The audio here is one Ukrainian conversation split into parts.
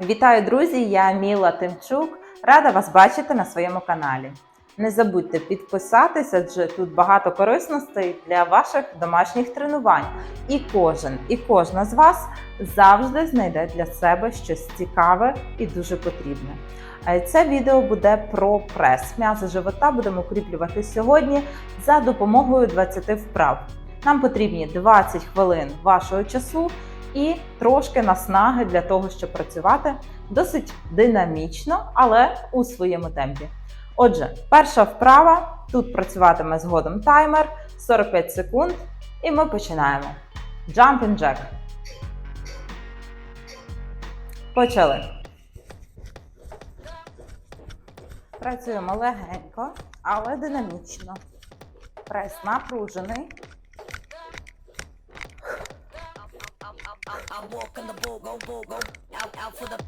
Вітаю, друзі! Я Міла Тимчук. Рада вас бачити на своєму каналі. Не забудьте підписатися, адже тут багато корисностей для ваших домашніх тренувань. І кожен, і кожна з вас завжди знайде для себе щось цікаве і дуже потрібне. Е, Це відео буде про прес. М'ясо живота будемо укріплювати сьогодні за допомогою 20 вправ. Нам потрібні 20 хвилин вашого часу і трошки наснаги для того, щоб працювати досить динамічно, але у своєму темпі. Отже, перша вправа. Тут працюватиме згодом таймер 45 секунд, і ми починаємо. Jumping jack. Почали. Працюємо легенько, але динамічно. Прес напружений. I'm walking the bull, go, bull, go, out, out for the.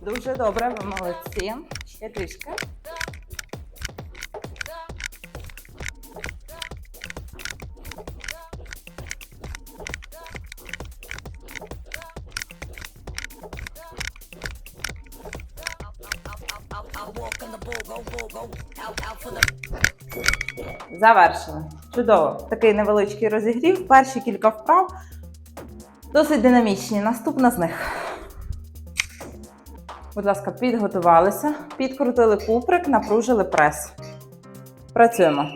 Дуже добре, ви молодці. Ще трішки. Завершили. Чудово. Такий невеличкий розігрів. Перші кілька вправ досить динамічні. Наступна з них. Будь ласка, підготувалися, підкрутили куприк, напружили прес. Працюємо.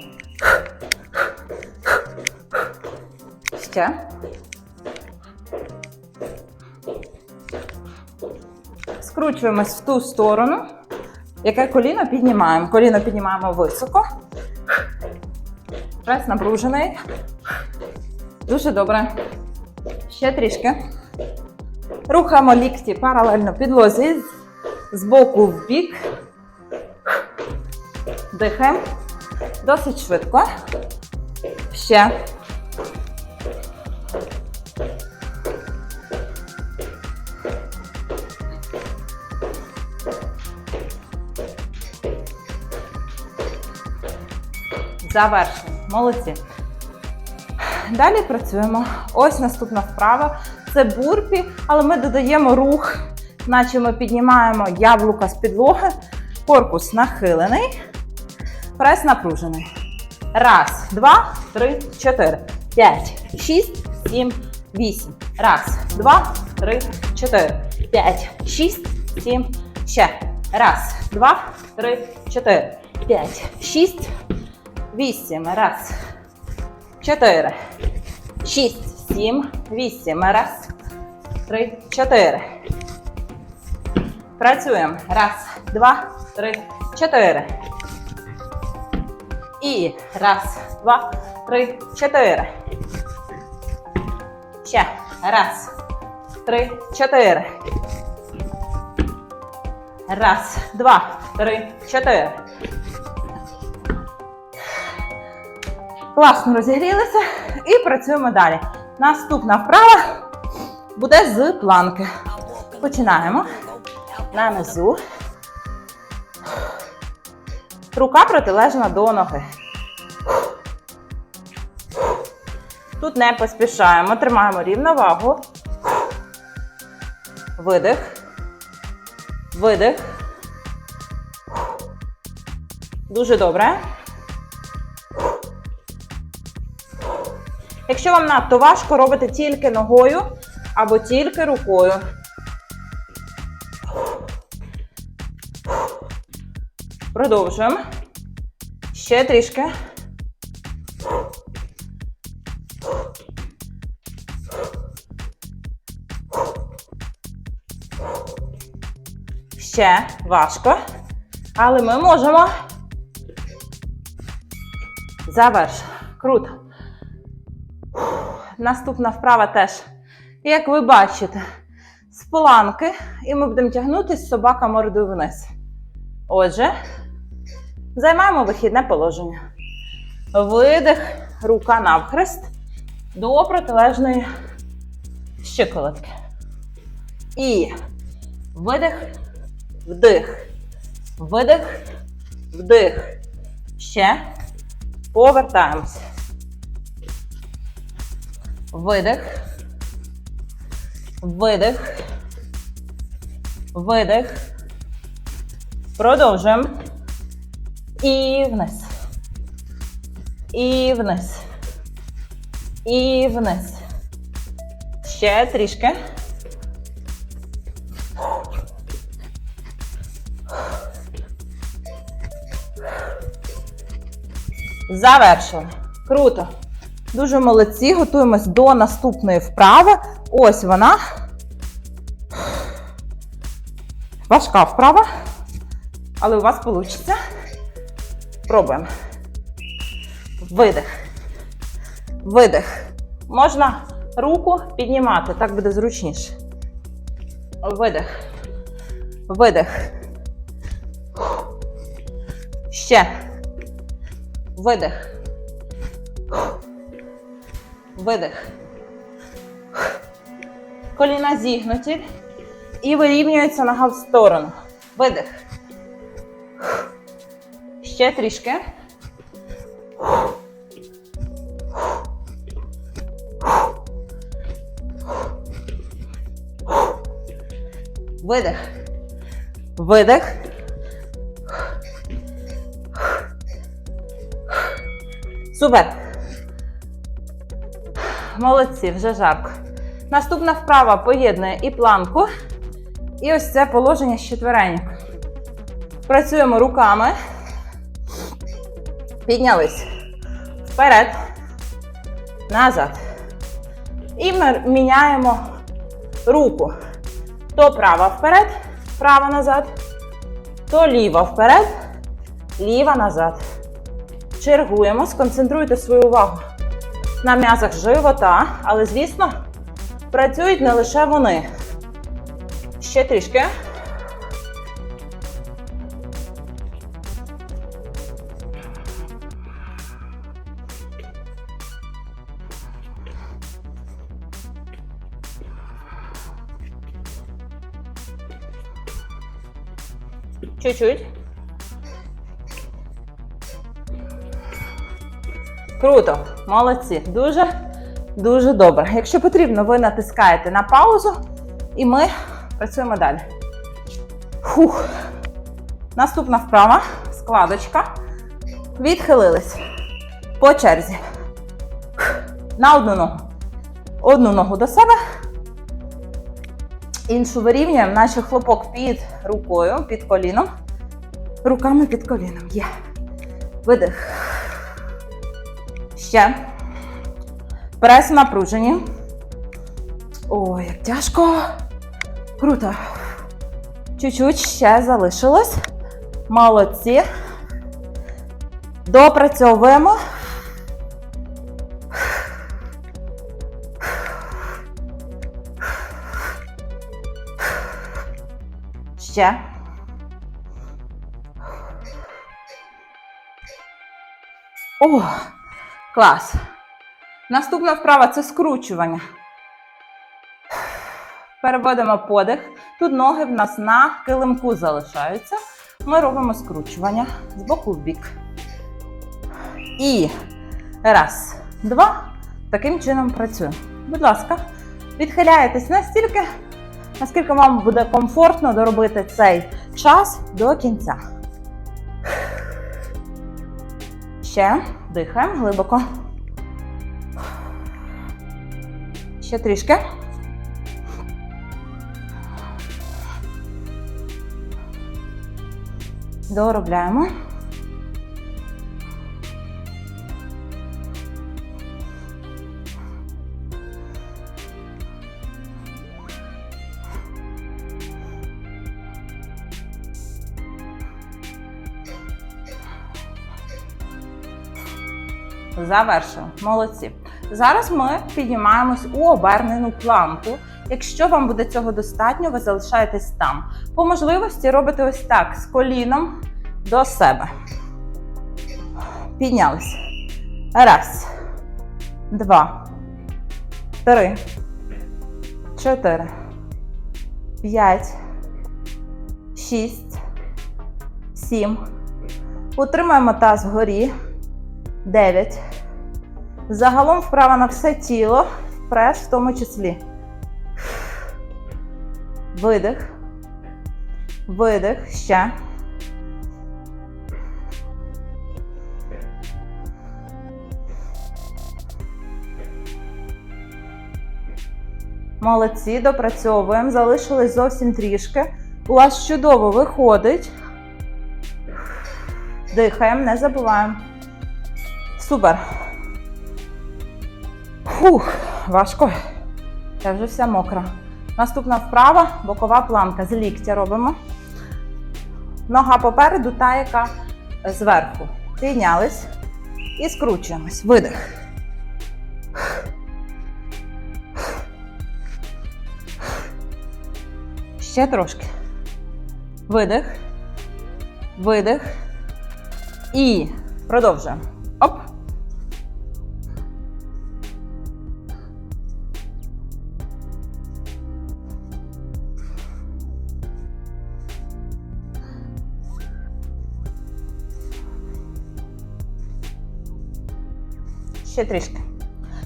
Ще. Скручуємось в ту сторону, яке коліно піднімаємо. Коліно піднімаємо високо. Прес напружений. Дуже добре. Ще трішки. Рухаємо лікті паралельно підлозі з боку в бік. Дихаємо. Досить швидко. Ще. Завершено. Молодці. Далі працюємо. Ось наступна вправа. Це бурпі, але ми додаємо рух, наче ми піднімаємо яблука з підлоги. Корпус нахилений. Прес напружений. Раз, два, три, чотири, п'ять, шість, сім, вісім. Раз, два, три, чотири, п'ять, шість, сім. Ще. Раз, два, три, чотири, п'ять, шість, вісім. Раз, чотири, шість, сім, вісім. Раз, три, чотири. Працюємо. Раз, два, три, чотири. І раз, два, три, чотири. Ще. Раз, три, чотири. Раз, два, три, чотири. Класно розігрілися і працюємо далі. Наступна вправа буде з планки. Починаємо. На низу. Рука протилежна до ноги. Тут не поспішаємо, тримаємо рівновагу. Видих. Видих. Дуже добре. Якщо вам надто важко, робите тільки ногою або тільки рукою. Продовжуємо. Ще трішки. Ще важко. Але ми можемо. Заверш. Круто. Наступна вправа теж, як ви бачите, з планки, і ми будемо тягнутися собака мордою вниз. Отже, займаємо вихідне положення. Видих, рука навхрест до протилежної щиколотки. І видих, вдих, видих, вдих. Ще. Повертаємось. Видих. Видих. Видих. Продовжуємо. І вниз. І вниз. І вниз. Ще трішки. Завершили. Круто. Дуже молодці. Готуємось до наступної вправи. Ось вона. Важка вправа. Але у вас вийде. Пробуємо. Видих. Видих. Можна руку піднімати, так буде зручніше. Видих. Видих. Ще. Видих. Видих. Коліна зігнуті. І вирівнюється нога в сторону. Видих. Ще трішки. Видих. Видих. Супер. Молодці, вже жарко. Наступна вправа поєднує і планку, і ось це положення з четверенько. Працюємо руками. Піднялись. Вперед. Назад. І ми міняємо руку. То права вперед, права назад, то ліва вперед, ліва назад. Чергуємо, сконцентруйте свою увагу на м'язах живота, але, звісно, працюють не лише вони. Ще трішки. Чуть-чуть. Круто, молодці. Дуже, дуже добре. Якщо потрібно, ви натискаєте на паузу, і ми працюємо далі. Фух. Наступна вправа, складочка. Відхилились. По черзі. На одну ногу. Одну ногу до себе. Іншу вирівнюємо, наче хлопок під рукою, під коліном. Руками під коліном. Є. Видих. Ще. Прес напружені. Ой, як тяжко. Круто. Чуть-чуть ще залишилось. Молодці. Допрацьовуємо. Ще. О, клас. Наступна вправа це скручування. Переводимо подих. Тут ноги в нас на килимку залишаються. Ми робимо скручування з боку в бік. І раз, два. Таким чином працюємо. Будь ласка, відхиляєтесь настільки, наскільки вам буде комфортно доробити цей час до кінця. Ще дихаємо глибоко. Ще трішки. Доробляємо. Завершили. Молодці. Зараз ми піднімаємось у обернену планку. Якщо вам буде цього достатньо, ви залишаєтесь там. По можливості робите ось так з коліном до себе. Піднялись. Раз, два, три, чотири, п'ять, шість, сім. Утримаємо таз вгорі. 9. Загалом вправа на все тіло, прес в тому числі. Видих. Видих. Ще. Молодці, допрацьовуємо. Залишилось зовсім трішки. У вас чудово виходить. Дихаємо, не забуваємо. Супер. Фух, важко. Я вже вся мокра. Наступна вправа бокова планка. З ліктя робимо. Нога попереду, та, яка зверху. Піднялись і скручуємось. Видих. Ще трошки. Видих. Видих. І продовжуємо. Ще трішки.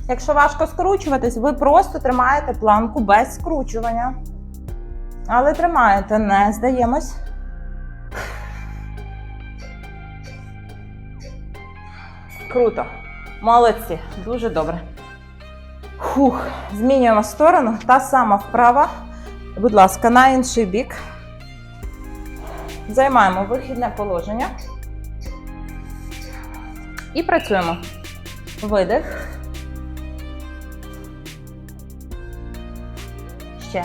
Якщо важко скручуватись, ви просто тримаєте планку без скручування. Але тримаєте, не здаємось. Круто. Молодці. Дуже добре. Фух. Змінюємо сторону. Та сама вправа. Будь ласка, на інший бік. Займаємо вихідне положення. І працюємо. Видих. Ще.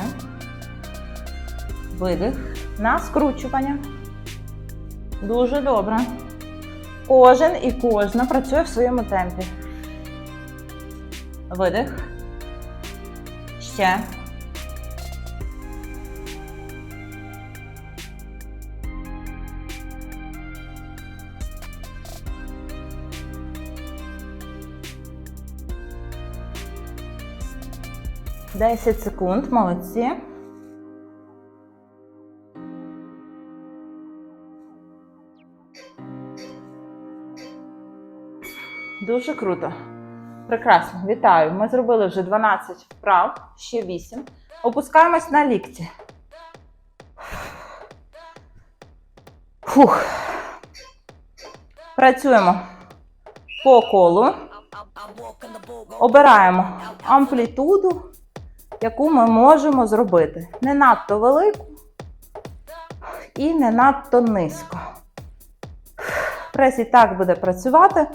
Видих. На скручування. Дуже добре. Кожен і кожна працює в своєму темпі. Видих. Ще. Десять секунд, молодці. Дуже круто. Прекрасно, вітаю. Ми зробили вже 12 вправ, ще 8. Опускаємось на лікті. Фух. Працюємо по колу. Обираємо амплітуду, яку ми можемо зробити. Не надто велику і не надто низько. Прес і так буде працювати.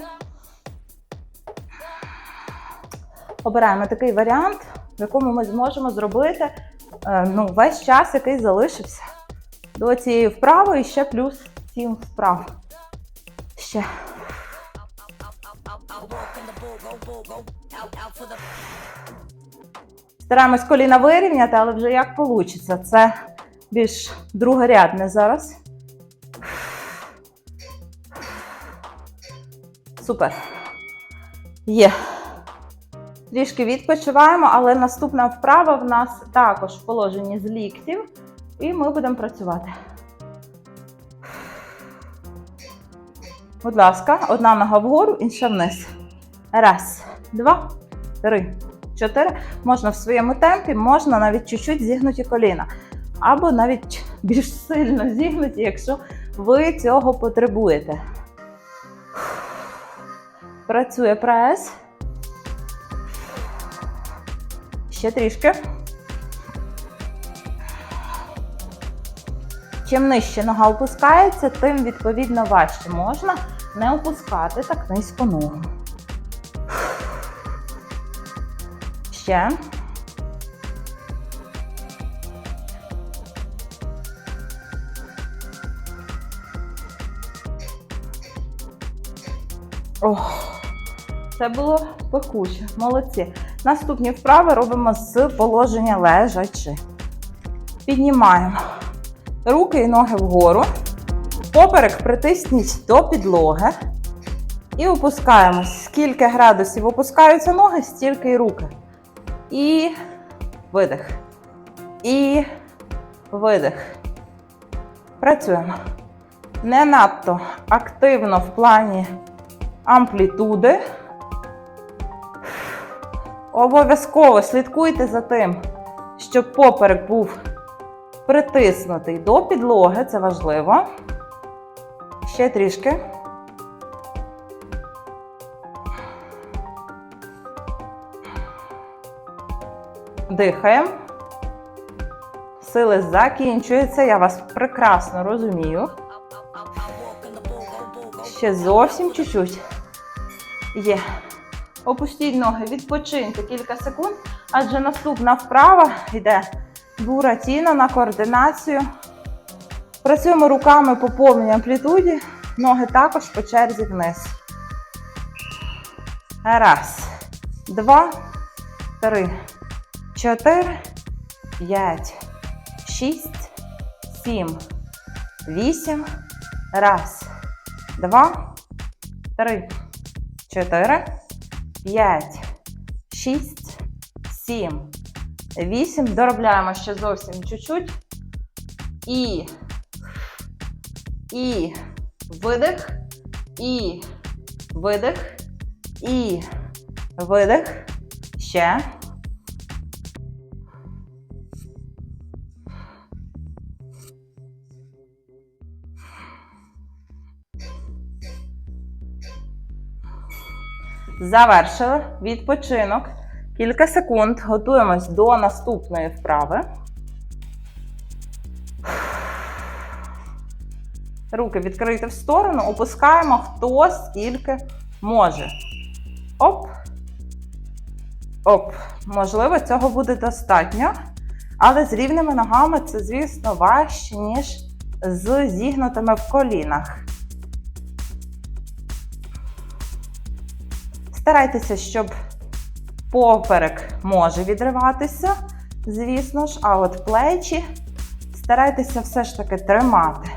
Обираємо такий варіант, в якому ми зможемо зробити е, ну, весь час, який залишився до цієї вправи і ще плюс 7 вправ. Ще. Стараємось коліна вирівняти, але вже як вийде. Це більш другорядне зараз. Супер. Є. Трішки відпочиваємо, але наступна вправа в нас також в положенні з ліктів. І ми будемо працювати. Будь ласка, одна нога вгору, інша вниз. Раз, два, три, чотири. Можна в своєму темпі, можна навіть чуть-чуть зігнуті коліна. Або навіть більш сильно зігнуті, якщо ви цього потребуєте. Працює прес. Ще трішки. Чим нижче нога опускається, тим відповідно важче. Можна не опускати так низько ногу. Ще. Ох, це було пекуче. Молодці. Наступні вправи робимо з положення лежачи. Піднімаємо руки і ноги вгору. Поперек притисніть до підлоги. І опускаємось. Скільки градусів опускаються ноги, стільки й руки. І видих. І видих. Працюємо. Не надто активно в плані амплітуди. Обов'язково слідкуйте за тим, щоб поперек був притиснутий до підлоги, це важливо. Ще трішки. Дихаємо. Сили закінчуються, я вас прекрасно розумію. Ще зовсім чуть-чуть. Є. Опустіть ноги, відпочиньте кілька секунд, адже наступна вправа йде буратіно на координацію. Працюємо руками по повній амплітуді, ноги також по черзі вниз. Раз, два, три, чотири, п'ять, шість, сім, вісім. Раз, два, три, чотири, п'ять, шість, сім, вісім. Доробляємо ще зовсім чуть-чуть. І, і видих, і видих, і видих. Ще. Завершили відпочинок. Кілька секунд. Готуємось до наступної вправи. Руки відкриті в сторону, опускаємо хто скільки може. Оп. Оп. Можливо, цього буде достатньо. Але з рівними ногами це, звісно, важче, ніж з зігнутими в колінах. Старайтеся, щоб поперек може відриватися, звісно ж, а от плечі старайтеся все ж таки тримати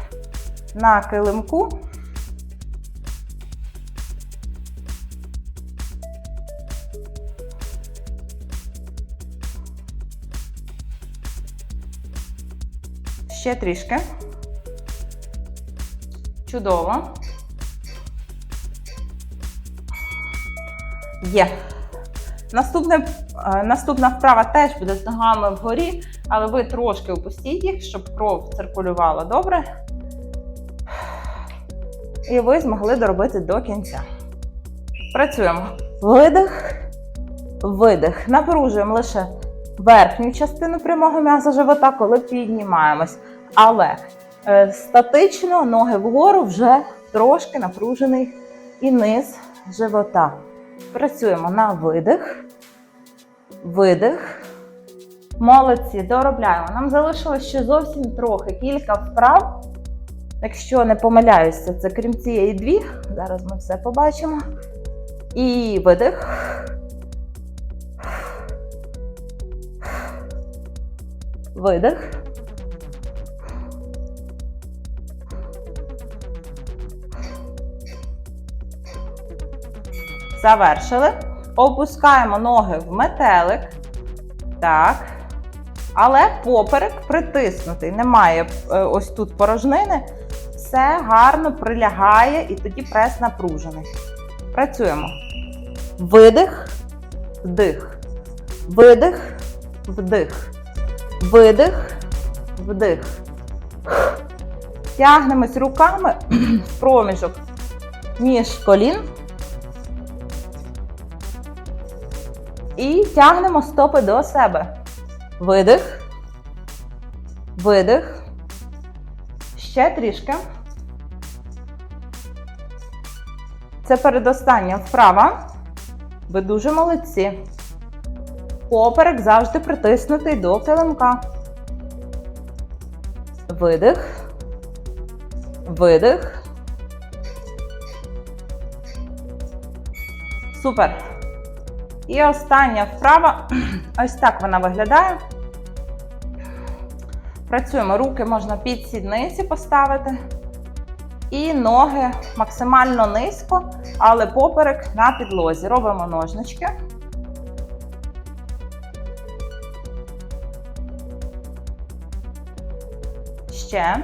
на килимку. Ще трішки. Чудово. Є. Наступне, е, наступна вправа теж буде з ногами вгорі, але ви трошки опустіть їх, щоб кров циркулювала добре. І ви змогли доробити до кінця. Працюємо. Видих, видих. Напружуємо лише верхню частину прямого м'яза живота, коли піднімаємось. Але е, статично ноги вгору вже трошки напружений і низ живота. Працюємо на видих, видих. Молодці, доробляємо. Нам залишилось ще зовсім трохи, кілька вправ. Якщо не помиляюся, це крім цієї дві. Зараз ми все побачимо. І видих. Видих. Завершили. Опускаємо ноги в метелик. Так. Але поперек притиснутий. Немає е, ось тут порожнини. Все гарно прилягає і тоді прес напружений. Працюємо. Видих, вдих. Видих, вдих. Видих, вдих. Тягнемось руками в проміжок між колін. І тягнемо стопи до себе. Видих. Видих. Ще трішки. Це передостання вправа. Ви дуже молодці. Поперек завжди притиснутий до килимка. Видих. Видих. Супер. І остання вправа. Ось так вона виглядає. Працюємо. Руки можна під сідниці поставити. І ноги максимально низько, але поперек на підлозі. Робимо ножнички. Ще.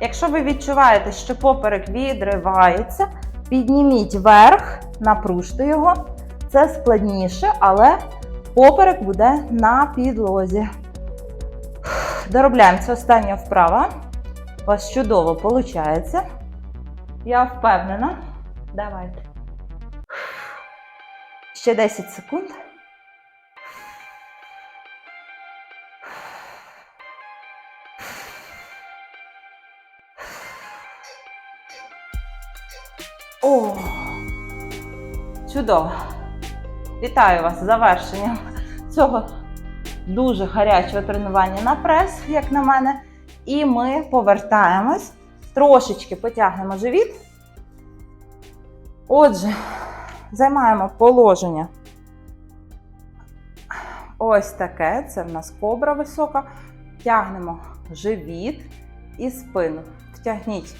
Якщо ви відчуваєте, що поперек відривається, підніміть вверх, напружте його. Це складніше, але поперек буде на підлозі. Доробляємо це остання вправа. У вас чудово виходить. Я впевнена. Давайте. Ще 10 секунд. Чудово. Вітаю вас з завершенням цього дуже гарячого тренування на прес, як на мене. І ми повертаємось, трошечки потягнемо живіт. Отже, займаємо положення. Ось таке. Це в нас кобра висока. Тягнемо живіт і спину. Втягніть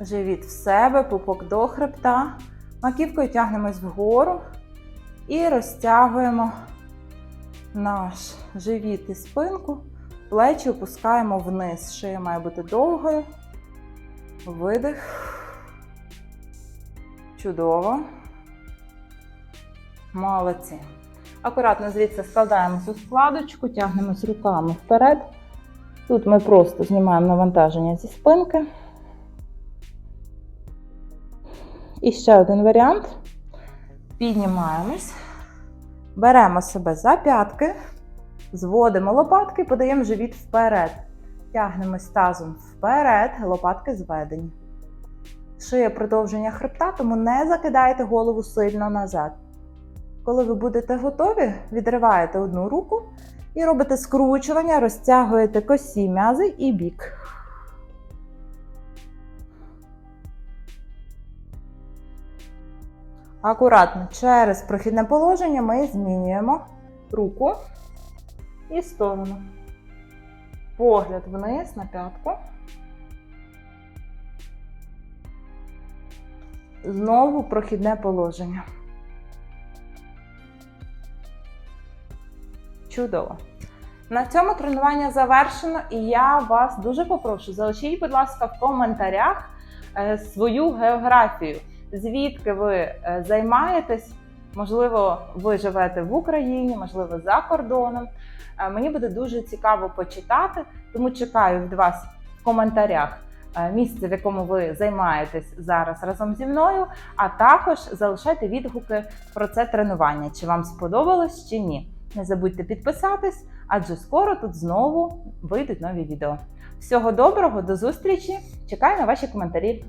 живіт в себе, пупок до хребта. Маківкою тягнемось вгору і розтягуємо наш живіт і спинку. Плечі опускаємо вниз. Шия має бути довгою. Видих. Чудово. Молодці. Акуратно звідси складаємо цю складочку, тягнемось руками вперед. Тут ми просто знімаємо навантаження зі спинки. І ще один варіант. Піднімаємось, беремо себе за п'ятки, зводимо лопатки, подаємо живіт вперед. Тягнемось тазом вперед, лопатки зведені. Шия продовження хребта, тому не закидайте голову сильно назад. Коли ви будете готові, відриваєте одну руку і робите скручування, розтягуєте косі м'язи і бік. Акуратно через прохідне положення ми змінюємо руку і сторону. Погляд вниз на п'ятку. Знову прохідне положення. Чудово. На цьому тренування завершено, і я вас дуже попрошу, залишіть, будь ласка, в коментарях е, свою географію, звідки ви е, займаєтесь. Можливо, ви живете в Україні, можливо, за кордоном. Е, Мені буде дуже цікаво почитати, тому чекаю від вас в коментарях е, місце, в якому ви займаєтесь зараз разом зі мною. А також залишайте відгуки про це тренування, чи вам сподобалось чи ні. Не забудьте підписатись, адже скоро тут знову вийдуть нові відео. Всього доброго, до зустрічі! Чекаю на ваші коментарі.